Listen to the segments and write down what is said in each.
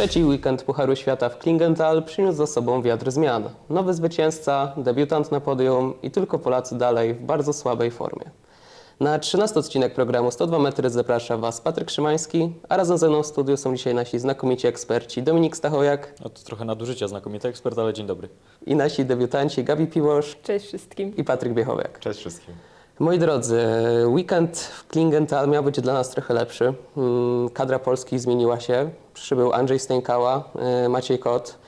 Trzeci weekend Pucharu Świata w Klingenthal przyniósł za sobą wiatr zmian. Nowy zwycięzca, debiutant na podium i tylko Polacy dalej w bardzo słabej formie. Na 13 odcinek programu 102 metry zaprasza Was Patryk Szymański, a razem ze mną w studiu są dzisiaj nasi znakomici eksperci Dominik Stachojak No to trochę nadużycia, znakomity ekspert, ale dzień dobry. i nasi debiutanci Gabi Piłosz Cześć wszystkim. i Patryk Biechowiak. Cześć wszystkim. Moi drodzy, weekend w Klingenthal miał być dla nas trochę lepszy. Mm, Kadra Polski zmieniła się. Przybył Andrzej Stękała, y, Maciej Kot.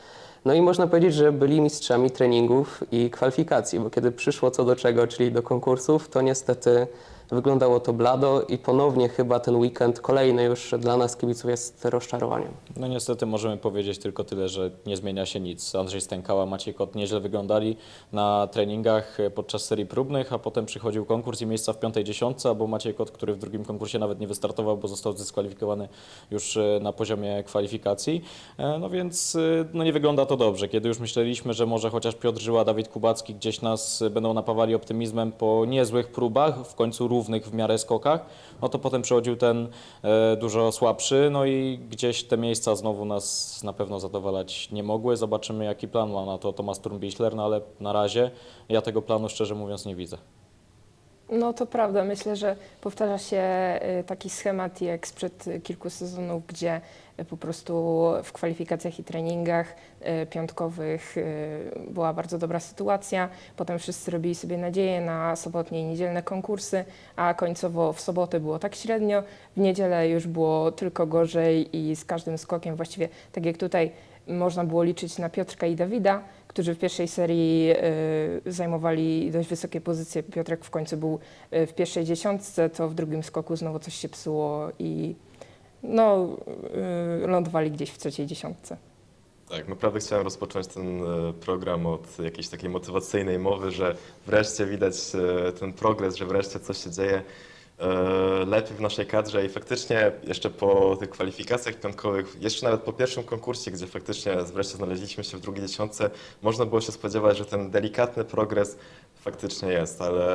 No i można powiedzieć, że byli mistrzami treningów i kwalifikacji, bo kiedy przyszło co do czego, czyli do konkursów, to niestety wyglądało to blado i ponownie chyba ten weekend kolejny już dla nas kibiców jest rozczarowaniem. No niestety możemy powiedzieć tylko tyle, że nie zmienia się nic. Andrzej Stękała, Maciej Kot nieźle wyglądali na treningach podczas serii próbnych, a potem przychodził konkurs i miejsca w piątej dziesiątce, albo Maciej Kot, który w drugim konkursie nawet nie wystartował, bo został zdyskwalifikowany już e, na poziomie kwalifikacji. E, No więc e, no nie wygląda to dobrze. Kiedy już myśleliśmy, że może chociaż Piotr Żyła, Dawid Kubacki gdzieś nas będą napawali optymizmem po niezłych próbach, w końcu równych w miarę skokach, no to potem przychodził ten e, dużo słabszy, no i gdzieś te miejsca znowu nas na pewno zadowalać nie mogły. Zobaczymy jaki plan ma na to Tomasz Turmbichler, no ale na razie ja tego planu szczerze mówiąc nie widzę. No to prawda, myślę, że powtarza się y, taki schemat jak sprzed kilku sezonów, gdzie y, po prostu w kwalifikacjach i treningach y, piątkowych była bardzo dobra sytuacja. Potem wszyscy robili sobie nadzieję na sobotnie i niedzielne konkursy, a końcowo w sobotę było tak średnio, w niedzielę już było tylko gorzej i z każdym skokiem właściwie, tak jak tutaj można było liczyć na Piotrka i Dawida, którzy w pierwszej serii y, zajmowali dość wysokie pozycje. Piotrek w końcu był y, w pierwszej dziesiątce, to w drugim skoku znowu coś się psuło i no, y, lądowali gdzieś w trzeciej dziesiątce. Tak, naprawdę chciałem rozpocząć ten program od jakiejś takiej motywacyjnej mowy, że wreszcie widać ten progres, że wreszcie coś się dzieje lepiej w naszej kadrze i faktycznie jeszcze po tych kwalifikacjach piątkowych, jeszcze nawet po pierwszym konkursie, gdzie faktycznie wreszcie znaleźliśmy się w drugiej dziesiątce, można było się spodziewać, że ten delikatny progres faktycznie jest, ale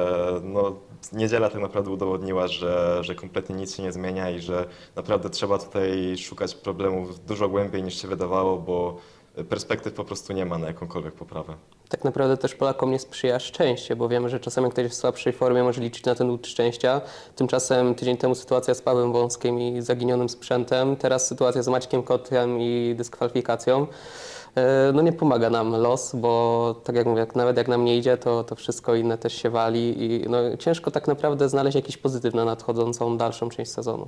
no, niedziela tak naprawdę udowodniła, że, że kompletnie nic się nie zmienia i że naprawdę trzeba tutaj szukać problemów dużo głębiej niż się wydawało, bo perspektyw po prostu nie ma na jakąkolwiek poprawę. Tak naprawdę też Polakom nie sprzyja szczęście, bo wiemy, że czasem jak ktoś w słabszej formie, może liczyć na ten łód szczęścia. Tymczasem tydzień temu sytuacja z Pawłem Wąskim i zaginionym sprzętem, teraz sytuacja z Maćkiem Kotem i dyskwalifikacją. E, No nie pomaga nam los, bo tak jak mówię, nawet jak nam nie idzie, to, to wszystko inne też się wali i no, ciężko tak naprawdę znaleźć jakiś pozytyw na nadchodzącą dalszą część sezonu.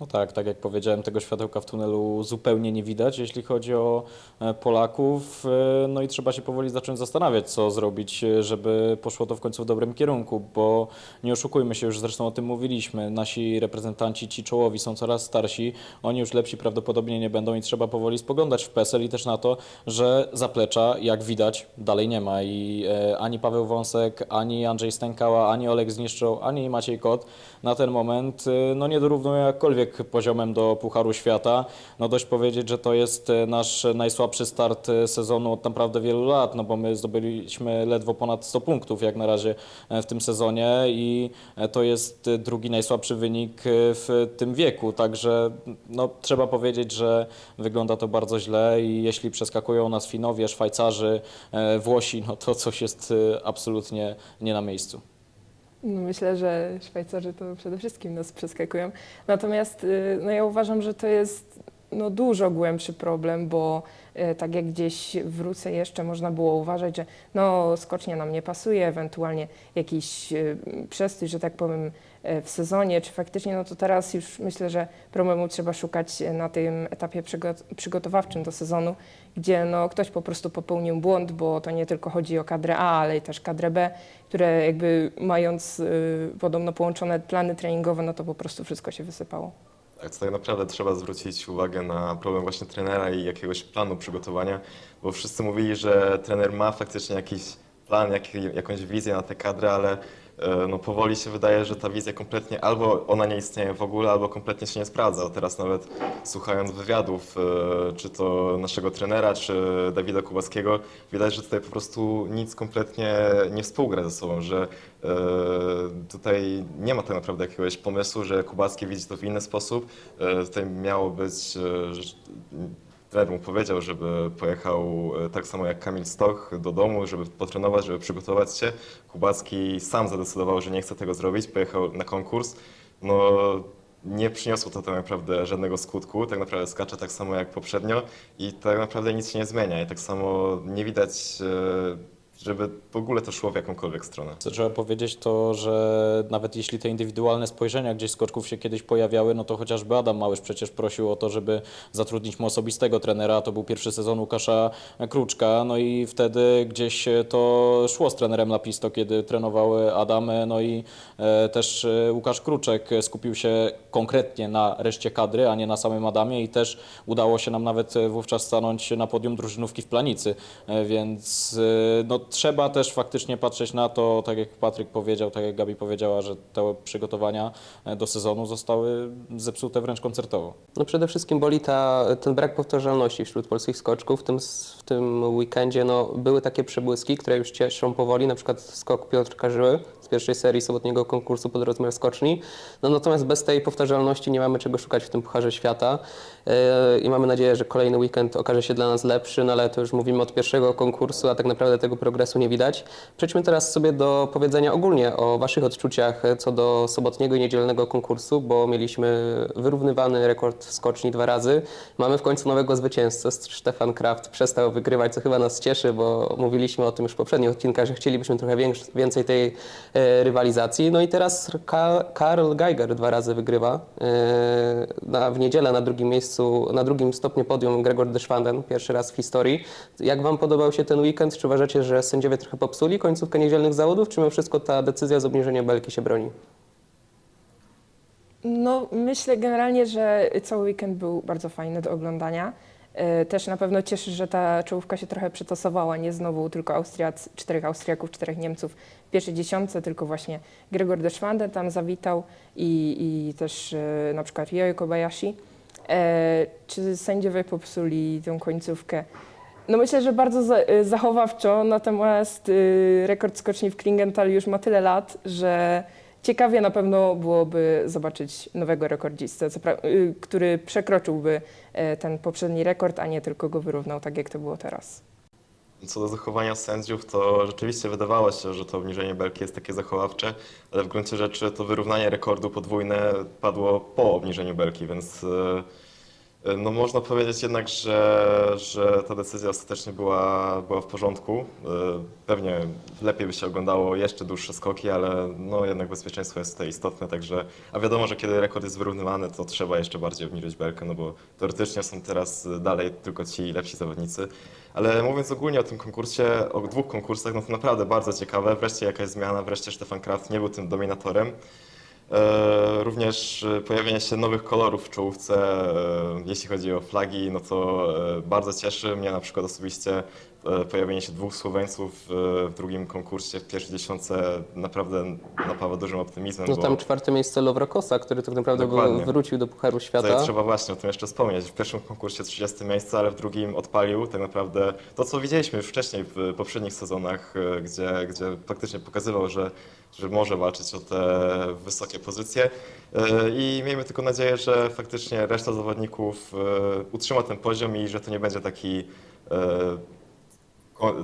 No tak, tak jak powiedziałem, tego światełka w tunelu zupełnie nie widać, jeśli chodzi o e, Polaków. E, No i trzeba się powoli zacząć zastanawiać, co zrobić, e, żeby poszło to w końcu w dobrym kierunku, bo nie oszukujmy się, już zresztą o tym mówiliśmy, nasi reprezentanci, ci czołowi są coraz starsi, oni już lepsi prawdopodobnie nie będą i trzeba powoli spoglądać w PESEL i też na to, że zaplecza, jak widać, dalej nie ma. I ani Paweł Wąsek, ani Andrzej Stękała, ani Olek Zniszczą, ani Maciej Kot na ten moment no nie dorównują jakkolwiek poziomem do Pucharu Świata. No dość powiedzieć, że to jest e, nasz najsłabszy start e, sezonu od naprawdę wielu lat, no bo my zdobyliśmy ledwo ponad 100 punktów jak na razie e, w tym sezonie i to jest drugi najsłabszy wynik w tym wieku, także no, trzeba powiedzieć, że wygląda to bardzo źle i jeśli przeskakują nas Finowie, Szwajcarzy, Włosi, no to coś jest absolutnie nie na miejscu. No myślę, że Szwajcarzy to przede wszystkim nas przeskakują. Natomiast y, no ja uważam, że to jest no, dużo głębszy problem, bo y, tak jak gdzieś wrócę jeszcze, można było uważać, że no, skocznia nam nie pasuje, ewentualnie jakiś y, przestój, że tak powiem, y, w sezonie, czy faktycznie, no to teraz już myślę, że problemu trzeba szukać na tym etapie przygo- przygotowawczym do sezonu, gdzie no, ktoś po prostu popełnił błąd, bo to nie tylko chodzi o kadrę A, ale i też kadrę B, które jakby mając y, podobno połączone plany treningowe, no to po prostu wszystko się wysypało. Tak, tak naprawdę trzeba zwrócić uwagę na problem właśnie trenera i jakiegoś planu przygotowania, bo wszyscy mówili, że trener ma faktycznie jakiś plan, jak, jakąś wizję na tę kadrę, ale no, powoli się wydaje, że ta wizja kompletnie albo ona nie istnieje w ogóle, albo kompletnie się nie sprawdza. Teraz nawet słuchając wywiadów, e, czy to naszego trenera, czy Dawida Kubackiego, widać, że tutaj po prostu nic kompletnie nie współgra ze sobą, że e, tutaj nie ma tak naprawdę jakiegoś pomysłu, że Kubacki widzi to w inny sposób. E, Tutaj miało być e, trener mu powiedział, żeby pojechał e, tak samo jak Kamil Stoch do domu, żeby potrenować, żeby przygotować się. Kubacki sam zadecydował, że nie chce tego zrobić, pojechał na konkurs. No, nie przyniosło to tak naprawdę żadnego skutku, tak naprawdę skacze tak samo jak poprzednio i tak naprawdę nic się nie zmienia i tak samo nie widać, e, żeby w ogóle to szło w jakąkolwiek stronę. Co trzeba powiedzieć to, że nawet jeśli te indywidualne spojrzenia gdzieś skoczków się kiedyś pojawiały, no to chociażby Adam Małysz przecież prosił o to, żeby zatrudnić mu osobistego trenera, to był pierwszy sezon Łukasza Kruczka, no i wtedy gdzieś to szło z trenerem Lapisto, kiedy trenował Adam, no i e, też e, Łukasz Kruczek skupił się konkretnie na reszcie kadry, a nie na samym Adamie i też udało się nam nawet wówczas stanąć na podium drużynówki w Planicy, E, więc no, trzeba też faktycznie patrzeć na to, tak jak Patryk powiedział, tak jak Gabi powiedziała, że te przygotowania e, do sezonu zostały zepsute wręcz koncertowo. No przede wszystkim boli ta, ten brak powtarzalności wśród polskich skoczków. W tym, w tym weekendzie no, były takie przebłyski, które już cieszą powoli, na przykład skok Piotr Karzyły z pierwszej serii sobotniego konkursu pod rozmiar skoczni. No, natomiast bez tej powtarzalności nie mamy czego szukać w tym Pucharze Świata Yy, i mamy nadzieję, że kolejny weekend okaże się dla nas lepszy, no ale to już mówimy od pierwszego konkursu, a tak naprawdę tego nie widać. Przejdźmy teraz sobie do powiedzenia ogólnie o Waszych odczuciach e, co do sobotniego i niedzielnego konkursu, bo mieliśmy wyrównywany rekord skoczni dwa razy. Mamy w końcu nowego zwycięzcę. Stefan Kraft przestał wygrywać, co chyba nas cieszy, bo mówiliśmy o tym już w poprzednich odcinkach, że chcielibyśmy trochę więcej tej e, rywalizacji. No i teraz Ka Karl Geiger dwa razy wygrywa. E, w niedzielę na drugim miejscu, na drugim stopniu podium Gregor Deschwanden, pierwszy raz w historii. Jak Wam podobał się ten weekend? Czy uważacie, że sędziowie trochę popsuli końcówkę niedzielnych zawodów, czy mimo wszystko ta decyzja z obniżenia belki się broni? No, myślę generalnie, że cały weekend był bardzo fajny do oglądania. E, Też na pewno cieszy, że ta czołówka się trochę przetosowała, nie znowu tylko Austriac, czterech Austriaków, czterech Niemców w pierwszej dziesiątce, tylko właśnie Gregor Deschwanden tam zawitał i, i też e, na przykład Yoyo Kobayashi. E, Czy sędziowie popsuli tą końcówkę? No myślę, że bardzo e, zachowawczo, natomiast y, rekord skoczni w Klingenthal już ma tyle lat, że ciekawie na pewno byłoby zobaczyć nowego rekordzistę, y, który przekroczyłby e, ten poprzedni rekord, a nie tylko go wyrównał, tak jak to było teraz. Co do zachowania sędziów, to rzeczywiście wydawało się, że to obniżenie belki jest takie zachowawcze, ale w gruncie rzeczy to wyrównanie rekordu podwójne padło po obniżeniu belki, więc e, no można powiedzieć jednak, że, że ta decyzja ostatecznie była, była w porządku. E, Pewnie lepiej by się oglądało jeszcze dłuższe skoki, ale no jednak bezpieczeństwo jest tutaj istotne, także a wiadomo, że kiedy rekord jest wyrównywany, to trzeba jeszcze bardziej obniżyć belkę, no bo teoretycznie są teraz dalej tylko ci lepsi zawodnicy. Ale mówiąc ogólnie o tym konkursie, o dwóch konkursach, no to naprawdę bardzo ciekawe. Wreszcie jakaś zmiana, wreszcie Stefan Kraft nie był tym dominatorem. E, Również e, pojawienie się nowych kolorów w czołówce, e, jeśli chodzi o flagi, no to bardzo cieszy mnie na przykład osobiście pojawienie się dwóch Słoweńców e, w drugim konkursie, w pierwszej dziesiątce naprawdę napawa dużym optymizmem. No bo- tam czwarte miejsce Lowrokosa, który tak naprawdę Dokładnie. wrócił do Pucharu Świata. Tutaj trzeba właśnie o tym jeszcze wspomnieć. W pierwszym konkursie 30 miejsce, ale w drugim odpalił tak naprawdę to, co widzieliśmy już wcześniej w poprzednich sezonach, e, gdzie, gdzie faktycznie pokazywał, że, że może walczyć o te wysokie pozycje. E, I miejmy tylko nadzieję, że faktycznie reszta zawodników e, utrzyma ten poziom i że to nie będzie taki e,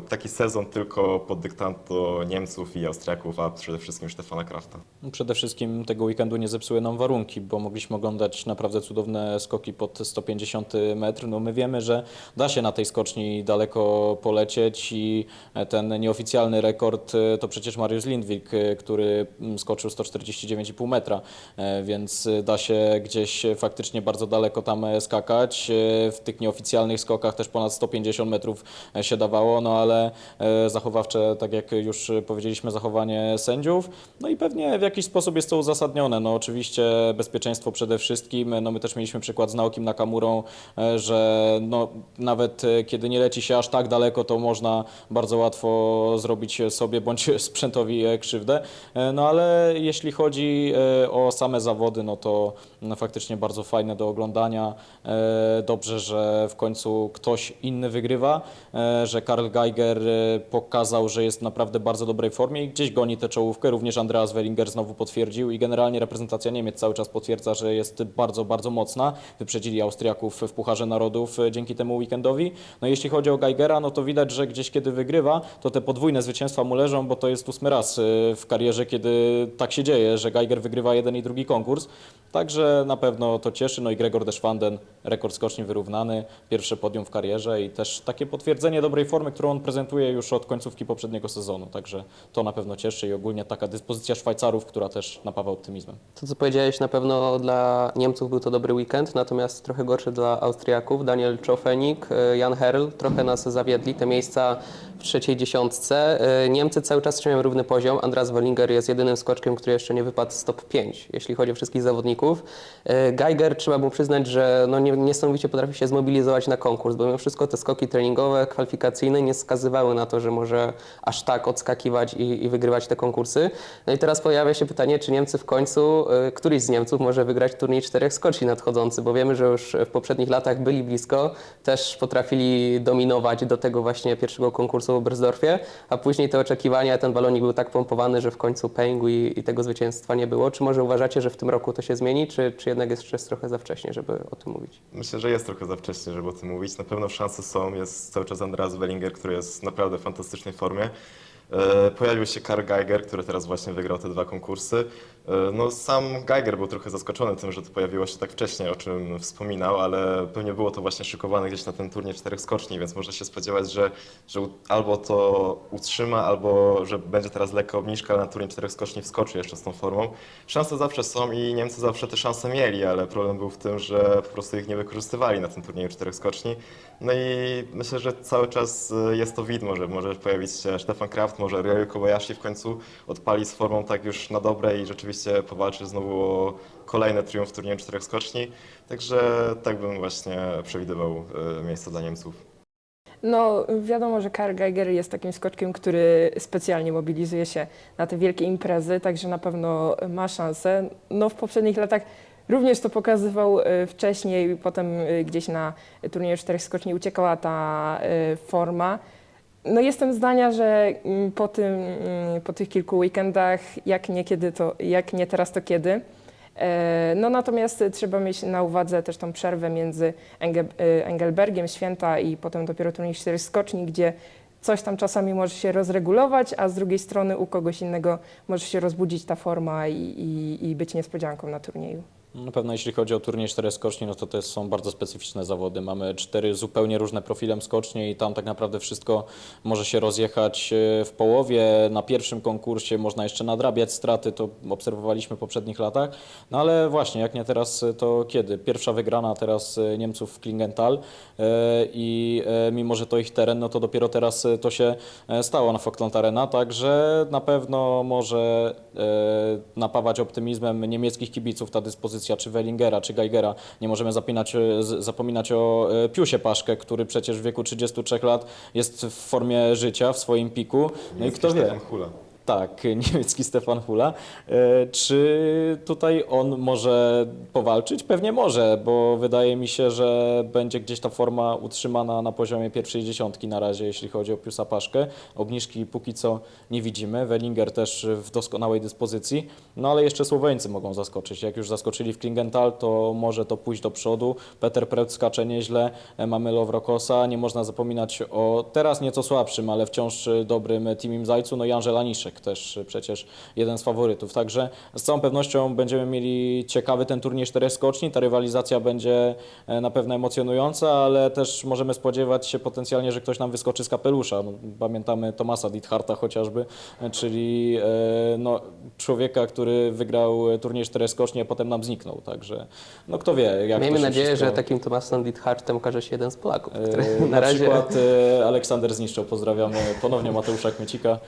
taki sezon tylko pod dyktando Niemców i Austriaków, a przede wszystkim Stefana Krafta. No, Przede wszystkim tego weekendu nie zepsuły nam warunki, bo mogliśmy oglądać naprawdę cudowne skoki pod 150 metr. No my wiemy, że da się na tej skoczni daleko polecieć i ten nieoficjalny rekord e, to przecież Mariusz Lindwik, e, który skoczył 149,5 metra, e, więc da się gdzieś faktycznie bardzo daleko tam skakać. W tych nieoficjalnych skokach też ponad 150 metrów się dawało, no ale e, zachowawcze, tak jak już powiedzieliśmy, zachowanie sędziów, no i pewnie w jakiś sposób jest to uzasadnione. No oczywiście bezpieczeństwo przede wszystkim. No my też mieliśmy przykład z Naokim Nakamurą, e, że no nawet kiedy nie leci się aż tak daleko, to można bardzo łatwo zrobić sobie bądź sprzętowi krzywdę. E, No ale jeśli chodzi o same zawody, no to no, faktycznie bardzo fajne do oglądania. Dobrze, że w końcu ktoś inny wygrywa, że Karl Geiger e, pokazał, że jest naprawdę bardzo dobrej formie i gdzieś goni tę czołówkę. Również Andreas Wellinger znowu potwierdził i generalnie reprezentacja Niemiec cały czas potwierdza, że jest bardzo, bardzo mocna. Wyprzedzili Austriaków w Pucharze Narodów e, dzięki temu weekendowi. No jeśli chodzi o Geigera, no to widać, że gdzieś kiedy wygrywa, to te podwójne zwycięstwa mu leżą, bo to jest ósmy raz e, w karierze, kiedy tak się dzieje, że Geiger wygrywa jeden i drugi konkurs. Także na pewno to cieszy. No i Gregor Deschwanden, rekord skoczni wyrównany, pierwsze podium w karierze i też takie potwierdzenie dobrej formy, którą on prezentuje już od końcówki poprzedniego sezonu. Także to na pewno cieszy i ogólnie taka dyspozycja Szwajcarów, która też napawa optymizmem. To, co powiedziałeś, na pewno dla Niemców był to dobry weekend, natomiast trochę gorszy dla Austriaków. Daniel Czofenik, e, Jan Herl trochę nas zawiedli. Te miejsca w trzeciej dziesiątce. E, Niemcy cały czas trzymają równy poziom. Andras Wellinger jest jedynym skoczkiem, który jeszcze nie wypadł z top 5, jeśli chodzi o wszystkich zawodników. E, Geiger, trzeba mu przyznać, że no nie, niesamowicie potrafi się zmobilizować na konkurs, bo mimo wszystko te skoki treningowe, kwalifikacyjne nie wskazywały na to, że może aż tak odskakiwać i, i wygrywać te konkursy. No i teraz pojawia się pytanie, czy Niemcy w końcu, y, któryś z Niemców może wygrać turniej czterech skoczni nadchodzący, bo wiemy, że już w poprzednich latach byli blisko, też potrafili dominować do tego właśnie pierwszego konkursu w Oberstdorfie, a później te oczekiwania, ten balonik był tak pompowany, że w końcu pękł i, i tego zwycięstwa nie było. Czy może uważacie, że w tym roku to się zmieni, czy, czy jednak jest jeszcze trochę za wcześnie, żeby o tym mówić? Myślę, że jest trochę za wcześnie, żeby o tym mówić. Na pewno szanse są. Jest cały czas Andreas Wellinger, który jest w naprawdę fantastycznej formie. E, Pojawił się Karl Geiger, który teraz właśnie wygrał te dwa konkursy. E, No, sam Geiger był trochę zaskoczony tym, że to pojawiło się tak wcześnie, o czym wspominał, ale pewnie było to właśnie szykowane gdzieś na ten turniej czterech skoczni, więc można się spodziewać, że, że albo to utrzyma, albo że będzie teraz lekka obniżka, ale na turniej czterech skoczni wskoczy jeszcze z tą formą. Szanse zawsze są i Niemcy zawsze te szanse mieli, ale problem był w tym, że po prostu ich nie wykorzystywali na tym turnieju czterech skoczni. No i myślę, że cały czas y, jest to widmo, że może pojawić się Stefan Kraft, może Ryoyo Kobayashi w końcu odpali z formą tak już na dobre i rzeczywiście powalczy znowu o kolejny triumf w turnieju czterech skoczni. Także tak bym właśnie przewidywał y, miejsce dla Niemców. No, wiadomo, że Karl Geiger jest takim skoczkiem, który specjalnie mobilizuje się na te wielkie imprezy, także na pewno ma szansę. No, w poprzednich latach również to pokazywał e, wcześniej, potem e, gdzieś na turnieju czterech skoczni uciekała ta e, forma. No, jestem zdania, że mm, po, tym, mm, po tych kilku weekendach, jak nie, kiedy to, jak nie teraz, to kiedy. E, No natomiast trzeba mieć na uwadze też tą przerwę między e, Engelbergiem, Święta i potem dopiero turniej czterech skoczni, gdzie coś tam czasami może się rozregulować, a z drugiej strony u kogoś innego może się rozbudzić ta forma i, i, i być niespodzianką na turnieju. Na pewno jeśli chodzi o turniej czterech skoczni, no to to są bardzo specyficzne zawody. Mamy cztery zupełnie różne profilem skocznie i tam tak naprawdę wszystko może się rozjechać e, w połowie. Na pierwszym konkursie można jeszcze nadrabiać straty, to obserwowaliśmy w poprzednich latach. No ale właśnie, jak nie teraz, e, to kiedy? Pierwsza wygrana teraz e, Niemców w Klingenthal i mimo, że to ich teren, no to dopiero teraz to się stało na Falkland Arena, także na pewno może napawać optymizmem niemieckich kibiców ta dyspozycja czy Wellingera, czy Geigera. Nie możemy zapinać, e, zapominać o e, Piusie Paszkę, który przecież w wieku 33 lat jest w formie życia, w swoim piku. No i kto wie? Hula. Tak, niemiecki Stefan Hula. E, Czy tutaj on może powalczyć? Pewnie może, bo wydaje mi się, że będzie gdzieś ta forma utrzymana na poziomie pierwszej dziesiątki na razie, jeśli chodzi o Piusa Paszkę. Obniżki póki co nie widzimy. Wellinger też w doskonałej dyspozycji, no ale jeszcze Słoweńcy mogą zaskoczyć. Jak już zaskoczyli w Klingenthal, to może to pójść do przodu. Peter Preut skacze nieźle, mamy Lowrokosa, nie można zapominać o teraz nieco słabszym, ale wciąż dobrym Timim Zajcu, no i Anżel Też przecież jeden z faworytów. Także z całą pewnością będziemy mieli ciekawy ten turniej czterech skoczni. Ta rywalizacja będzie e, na pewno emocjonująca, ale też możemy spodziewać się potencjalnie, że ktoś nam wyskoczy z kapelusza. No, pamiętamy Tomasa Ditharta chociażby, e, czyli e, no, człowieka, który wygrał e, turniej czterech skoczni, a potem nam zniknął. Także no kto wie, jak Miejmy nadzieję, wszystko... że takim Tomasem Dithartem okaże się jeden z Polaków, który E, na Na razie... przykład e, Aleksander Zniszczał, pozdrawiamy ponownie Mateusza Kmiecika.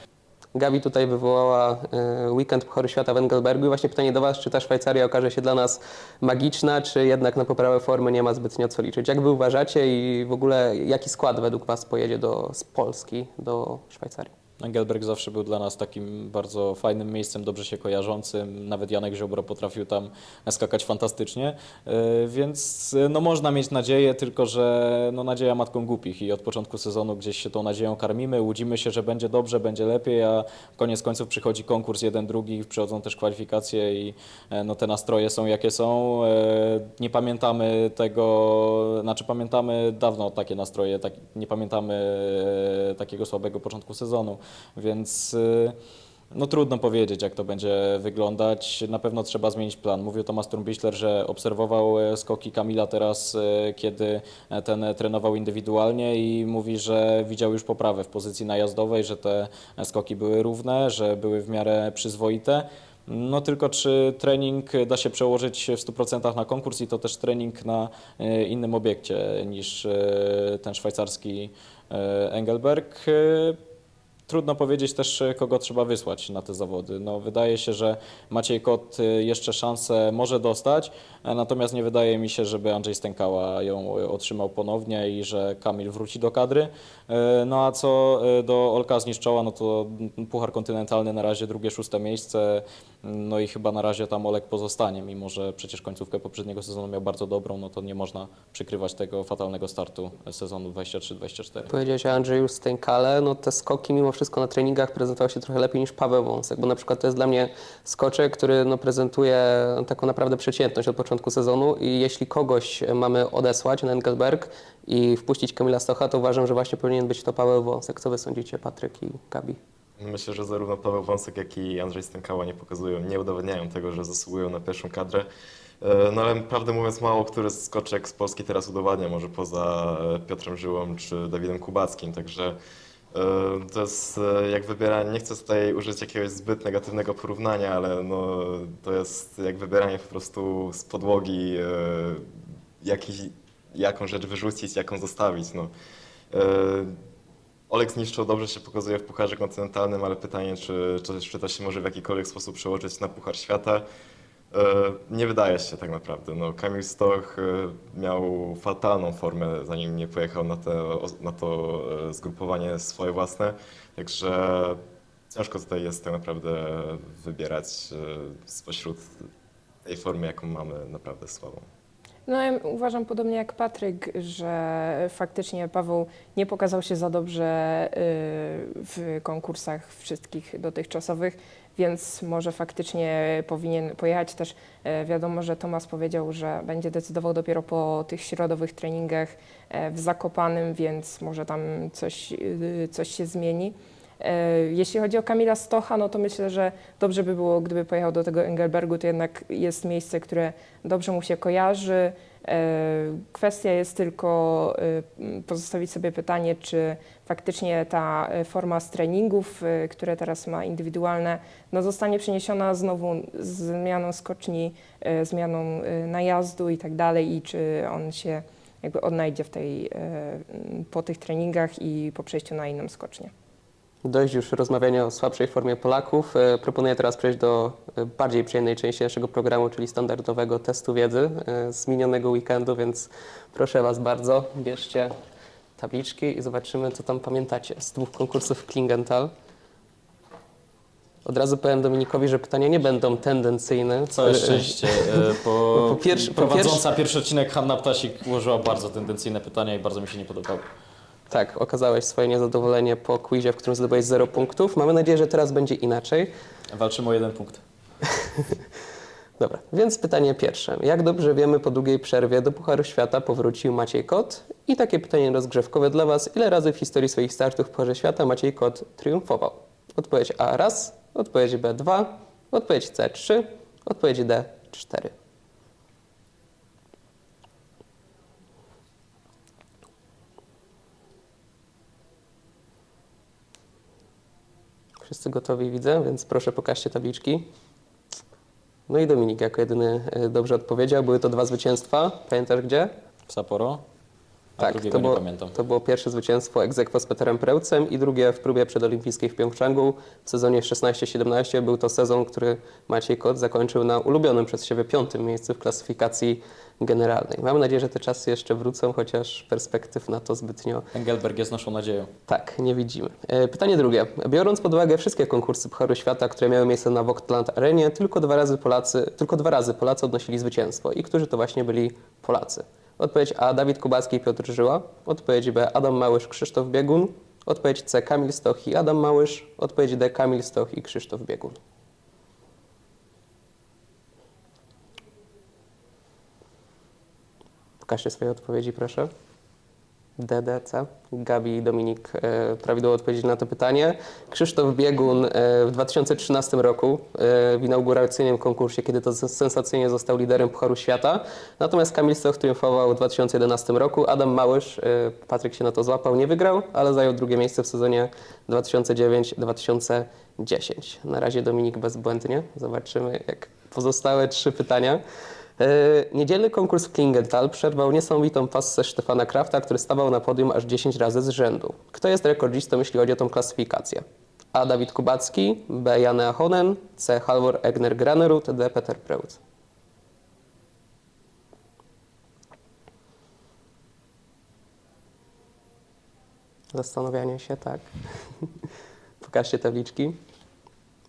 Gabi tutaj wywołała e, weekend Pucharu Świata w Engelbergu i właśnie pytanie do Was, czy ta Szwajcaria okaże się dla nas magiczna, czy jednak na poprawę formy nie ma zbytnio co liczyć? Jak Wy uważacie i w ogóle jaki skład według Was pojedzie do, z Polski do Szwajcarii? Engelberg zawsze był dla nas takim bardzo fajnym miejscem, dobrze się kojarzącym. Nawet Janek Ziobro potrafił tam skakać fantastycznie, E, więc e, no można mieć nadzieję, tylko że no nadzieja matką głupich i od początku sezonu gdzieś się tą nadzieją karmimy, łudzimy się, że będzie dobrze, będzie lepiej, a koniec końców przychodzi konkurs jeden, drugi, przychodzą też kwalifikacje i e, no te nastroje są jakie są. Nie pamiętamy tego, znaczy pamiętamy dawno takie nastroje, tak, nie pamiętamy takiego słabego początku sezonu, więc e, no trudno powiedzieć, jak to będzie wyglądać. Na pewno trzeba zmienić plan. Mówił Tomasz Trumbiśler, że obserwował e, skoki Kamila teraz, e, kiedy ten trenował indywidualnie i mówi, że widział już poprawę w pozycji najazdowej, że te skoki były równe, że były w miarę przyzwoite. No tylko czy trening da się przełożyć w 100% na konkurs i to też trening na e, innym obiekcie niż ten szwajcarski Engelberg. Trudno powiedzieć też, e, kogo trzeba wysłać na te zawody. No, wydaje się, że Maciej Kot e, jeszcze szansę może dostać, natomiast nie wydaje mi się, żeby Andrzej Stękała ją e, otrzymał ponownie i że Kamil wróci do kadry. E, No a co e, do Olka Zniszczoła, no to Puchar Kontynentalny na razie drugie, szóste miejsce, no i chyba na razie tam Olek pozostanie, mimo że przecież końcówkę poprzedniego sezonu miał bardzo dobrą, no to nie można przykrywać tego fatalnego startu sezonu 23-24. Powiedziałeś o Andrzeju Stękale, no te skoki mimo wszystko na treningach prezentowały się trochę lepiej niż Paweł Wąsek, bo na przykład to jest dla mnie skoczek, który no, prezentuje taką naprawdę przeciętność od początku sezonu i jeśli kogoś mamy odesłać na Engelberg i wpuścić Kamila Stocha, to uważam, że właśnie powinien być to Paweł Wąsek. Co wy sądzicie, Patryk i Gabi? Myślę, że zarówno Paweł Wąsek, jak i Andrzej Stękała nie pokazują, nie udowadniają tego, że zasługują na pierwszą kadrę. E, No ale prawdę mówiąc, mało który skoczek z Polski teraz udowadnia, może poza e, Piotrem Żyłą czy Dawidem Kubackim, także e, to jest e, jak wybieranie, nie chcę tutaj użyć jakiegoś zbyt negatywnego porównania, ale no, to jest jak wybieranie po prostu z podłogi e, jaki, jaką rzecz wyrzucić, jaką zostawić. No. E, Olek zniszczył, dobrze się pokazuje w Pucharze Kontynentalnym, ale pytanie, czy, czy, czy to się może w jakikolwiek sposób przełożyć na Puchar Świata? E, Nie wydaje się tak naprawdę. No, Kamil Stoch e, miał fatalną formę, zanim nie pojechał na, te, na to e, zgrupowanie swoje własne, także ciężko tutaj jest tak naprawdę wybierać spośród tej formy, jaką mamy, naprawdę słabą. No ja uważam podobnie jak Patryk, że faktycznie Paweł nie pokazał się za dobrze y, w konkursach wszystkich dotychczasowych, więc może faktycznie powinien pojechać też. e, Wiadomo, że Tomasz powiedział, że będzie decydował dopiero po tych środowych treningach e, w Zakopanym, więc może tam coś, y, coś się zmieni. E, Jeśli chodzi o Kamila Stocha, no to myślę, że dobrze by było, gdyby pojechał do tego Engelbergu. To jednak jest miejsce, które dobrze mu się kojarzy. E, Kwestia jest tylko m, pozostawić sobie pytanie, czy faktycznie ta e, forma z treningów, e, które teraz ma indywidualne, no zostanie przeniesiona znowu z zmianą skoczni, zmianą najazdu i tak dalej i czy on się jakby odnajdzie w tej, po tych treningach i po przejściu na inną skocznię. Dość już rozmawiania o słabszej formie Polaków. E, Proponuję teraz przejść do e, bardziej przyjemnej części naszego programu, czyli standardowego testu wiedzy e, z minionego weekendu, więc proszę Was bardzo, bierzcie tabliczki i zobaczymy, co tam pamiętacie z dwóch konkursów w Klingenthal. Od razu powiem Dominikowi, że pytania nie będą tendencyjne. Całe szczęście. Po, Po pierwszy- po prowadząca pierwszy odcinek Hanna Ptasik ułożyła bardzo tendencyjne pytania i bardzo mi się nie podobały. Tak, okazałeś swoje niezadowolenie po quizie, w którym zdobyłeś 0 punktów. Mamy nadzieję, że teraz będzie inaczej. Walczymy o jeden punkt. Dobra, więc pytanie pierwsze. Jak dobrze wiemy, po długiej przerwie do Pucharu Świata powrócił Maciej Kot? I takie pytanie rozgrzewkowe dla Was. Ile razy w historii swoich startów w Pucharze Świata Maciej Kot triumfował? Odpowiedź A raz, odpowiedź B dwa, odpowiedź C trzy, odpowiedź D cztery. Wszyscy gotowi widzę, więc proszę pokażcie tabliczki. No i Dominik jako jedyny e, dobrze odpowiedział. Były to dwa zwycięstwa. Pamiętasz gdzie? W Sapporo? A tak, to nie było, pamiętam. to było pierwsze zwycięstwo ex aequo z Peterem Prełcem i drugie w próbie przedolimpijskiej w Pjongczangu w sezonie 16-17. Był to sezon, który Maciej Kot zakończył na ulubionym przez siebie piątym miejscu w klasyfikacji generalnej. Mam nadzieję, że te czasy jeszcze wrócą, chociaż perspektyw na to zbytnio Engelberg jest naszą nadzieją. tak, nie widzimy. E, Pytanie drugie. Biorąc pod uwagę wszystkie konkursy Pucharu Świata, które miały miejsce na Vogtland Arenie, tylko dwa razy Polacy, tylko dwa razy Polacy odnosili zwycięstwo. I którzy to właśnie byli Polacy? Odpowiedź A. Dawid Kubacki i Piotr Żyła. Odpowiedź B. Adam Małysz, Krzysztof Biegun. Odpowiedź C. Kamil Stoch i Adam Małysz. Odpowiedź D. Kamil Stoch i Krzysztof Biegun. Pokażcie swoje odpowiedzi, proszę. DDC. Gabi i Dominik e, prawidłowo odpowiedzieli na to pytanie. Krzysztof Biegun e, w 2013 roku e, w inauguracyjnym konkursie, kiedy to sensacyjnie został liderem Pucharu Świata. Natomiast Kamil Stoch triumfował w 2011 roku. Adam Małysz, e, Patryk się na to złapał, nie wygrał, ale zajął drugie miejsce w sezonie 2009-2010. Na razie Dominik bezbłędnie. Zobaczymy, jak pozostałe trzy pytania. E, Niedzielny konkurs w Klingenthal przerwał niesamowitą passę Stefana Krafta, który stawał na podium aż 10 razy z rzędu. Kto jest rekordzistą, jeśli chodzi o tą klasyfikację? A. Dawid Kubacki, B. Janne Ahonen, C. Halvor Egner Granerud, D. Peter Preutz. Zastanawianie się, tak. Pokażcie tabliczki.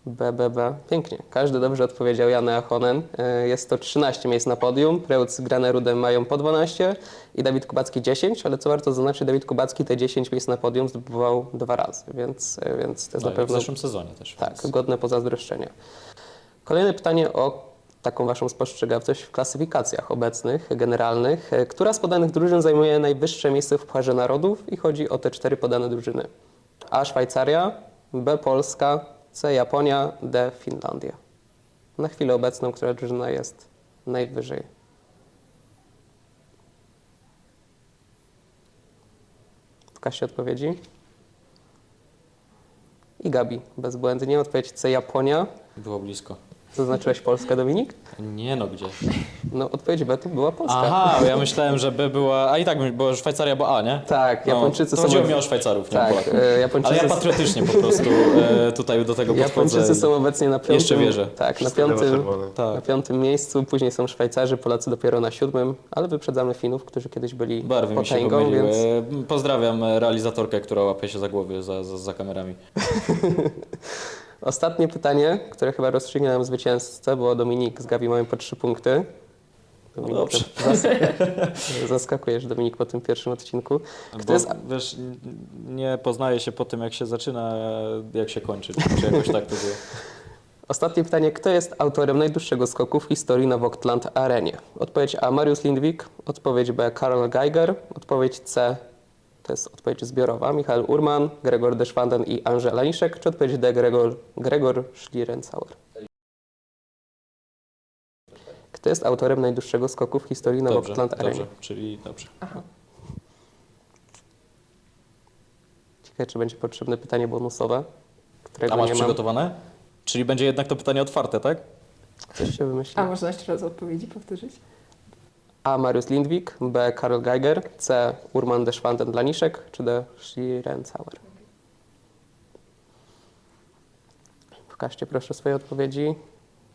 BBB. Pięknie. Każdy dobrze odpowiedział. Janne Ahonen. E, Jest to 13 miejsc na podium. Preutz z Granerudem mają po 12 i Dawid Kubacki 10, ale co warto zaznaczyć, Dawid Kubacki te 10 miejsc na podium zdobywał dwa razy, więc, e, więc to jest No, na i w pewno zeszłym sezonie też. tak, więc- godne pozazdroszczenia. Kolejne pytanie o taką waszą spostrzegawczość w klasyfikacjach obecnych, generalnych. E, Która z podanych drużyn zajmuje najwyższe miejsce w Pucharze Narodów? I chodzi o te cztery podane drużyny. A. Szwajcaria, B. Polska, C. Japonia, D. Finlandia. Na chwilę obecną, która drużyna jest najwyżej? Pokażcie odpowiedzi. I Gabi, bezbłędnie. Odpowiedź C. Japonia. Było blisko. Zaznaczyłeś Polskę, Dominik? Nie no, gdzie? No, odpowiedź B to była Polska. Aha, ja myślałem, że B była... A i tak, bo Szwajcaria, bo A, nie? Tak, Japończycy no, są... to chodziło mi o Szwajcarów, nie tak, e, Japończycy, Ale ja patriotycznie po prostu e, tutaj do tego podchodzę. Japończycy są obecnie na piątym... Jeszcze wierzę. Tak, na piątym, biało-czerwone. na Tak, piątym miejscu, później są Szwajcarzy, Polacy dopiero na siódmym, ale wyprzedzamy Finów, którzy kiedyś byli barwy mi się potęgą, pomyliły. więc... E, Pozdrawiam e, realizatorkę, która łapie się za głowy za, za, za kamerami. Ostatnie pytanie, które chyba rozstrzygnie nam zwycięzcę, bo Dominik z Gabi mają po trzy punkty. Dominik, dobrze. zas- Zaskakujesz, Dominik, po tym pierwszym odcinku. Kto jest wiesz, nie poznaje się po tym, jak się zaczyna, jak się kończy. Czy jakoś tak to było. Ostatnie pytanie. Kto jest autorem najdłuższego skoku w historii na Vogtland Arenie? Odpowiedź A. Mariusz Lindwik. Odpowiedź B. Karl Geiger. Odpowiedź C. To jest odpowiedź zbiorowa. Michael Urman, Gregor Deschwanden i Andrzej Laniszek. Czy odpowiedź D. Gregor, Gregor Schlierencauer? Kto jest autorem najdłuższego skoku w historii Vogtland Arenie? dobrze, czyli dobrze. Ciekawe, czy będzie potrzebne pytanie bonusowe, którego A masz nie mam. przygotowane? Czyli będzie jednak to pytanie otwarte, tak? Coś się wymyśli. A można jeszcze raz odpowiedzi powtórzyć? A. Mariusz Lindwik, B. Karl Geiger, C. Urman Deschwanden Laniszek, czy D. Schlierencauer? Pokażcie proszę swoje odpowiedzi.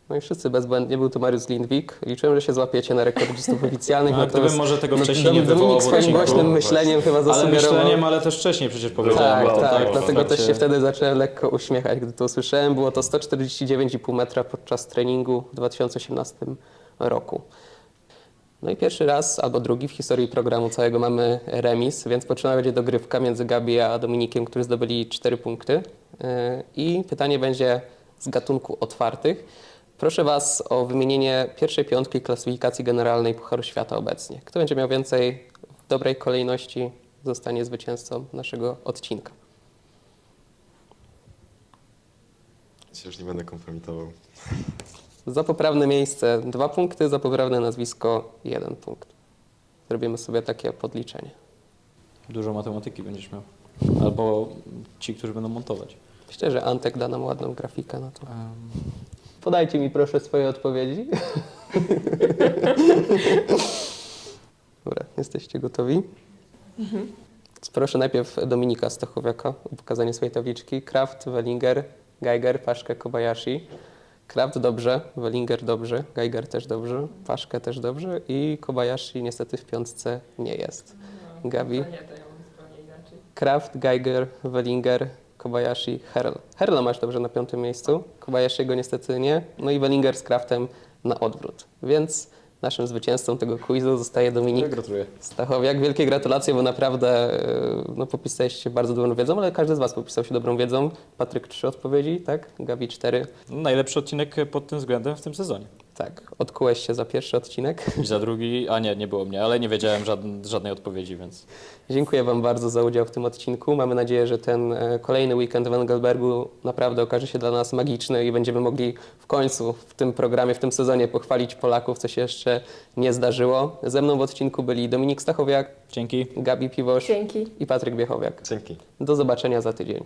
No i wszyscy bezbłędnie, był to Mariusz Lindwik. Liczyłem, że się złapiecie na rekordzistów oficjalnych. No, gdybym może tego wcześniej nie Dom- wywołał Dominik swoim głośnym myśleniem chyba Ale zasugerował. myśleniem, ale też wcześniej przecież powiedziałem. Tak, tak, w dlatego też się wtedy zacząłem lekko uśmiechać, gdy to usłyszałem. Było to 149,5 metra podczas treningu w 2018 roku. No i pierwszy raz, albo drugi w historii programu całego mamy remis, więc potrzebna będzie dogrywka między Gabi a Dominikiem, którzy zdobyli 4 punkty. Yy, I pytanie będzie z gatunku otwartych. Proszę Was o wymienienie pierwszej piątki klasyfikacji generalnej Pucharu Świata obecnie. Kto będzie miał więcej w dobrej kolejności, zostanie zwycięzcą naszego odcinka. Się już nie będę kompromitował. Za poprawne miejsce dwa punkty, za poprawne nazwisko jeden punkt. Zrobimy sobie takie podliczenie. Dużo matematyki będziesz miał. Albo ci, którzy będą montować. Myślę, że Antek da nam ładną grafikę na to. Podajcie mi proszę swoje odpowiedzi. Dobra, jesteście gotowi? Proszę najpierw Dominika Stachowiaka o pokazanie swojej tabliczki. Kraft, Wellinger, Geiger, Paszkę, Kobayashi. Kraft dobrze, Wellinger dobrze, Geiger też dobrze, Paszkę też dobrze i Kobayashi niestety w piątce nie jest. Gabi? Kraft, Geiger, Wellinger, Kobayashi, Herl. Herla masz dobrze na piątym miejscu, Kobayashiego niestety nie, no i Wellinger z Kraftem na odwrót. Więc naszym zwycięzcą tego quizu zostaje Dominik Gratuluję. Stachowiak. Wielkie gratulacje, bo naprawdę e, no, popisałeś się bardzo dobrą wiedzą, ale każdy z Was popisał się dobrą wiedzą. Patryk trzy odpowiedzi, tak? Gabi cztery. Najlepszy odcinek pod tym względem w tym sezonie. Tak, odkułeś się za pierwszy odcinek. I za drugi, a nie, nie było mnie, ale nie wiedziałem żadn, żadnej odpowiedzi, więc Dziękuję Wam bardzo za udział w tym odcinku. Mamy nadzieję, że ten e, kolejny weekend w Engelbergu naprawdę okaże się dla nas magiczny i będziemy mogli w końcu w tym programie, w tym sezonie pochwalić Polaków, co się jeszcze nie zdarzyło. Ze mną w odcinku byli Dominik Stachowiak, dzięki. Gabi Piwosz Dzięki. i Patryk Biechowiak. Dzięki. Do zobaczenia za tydzień.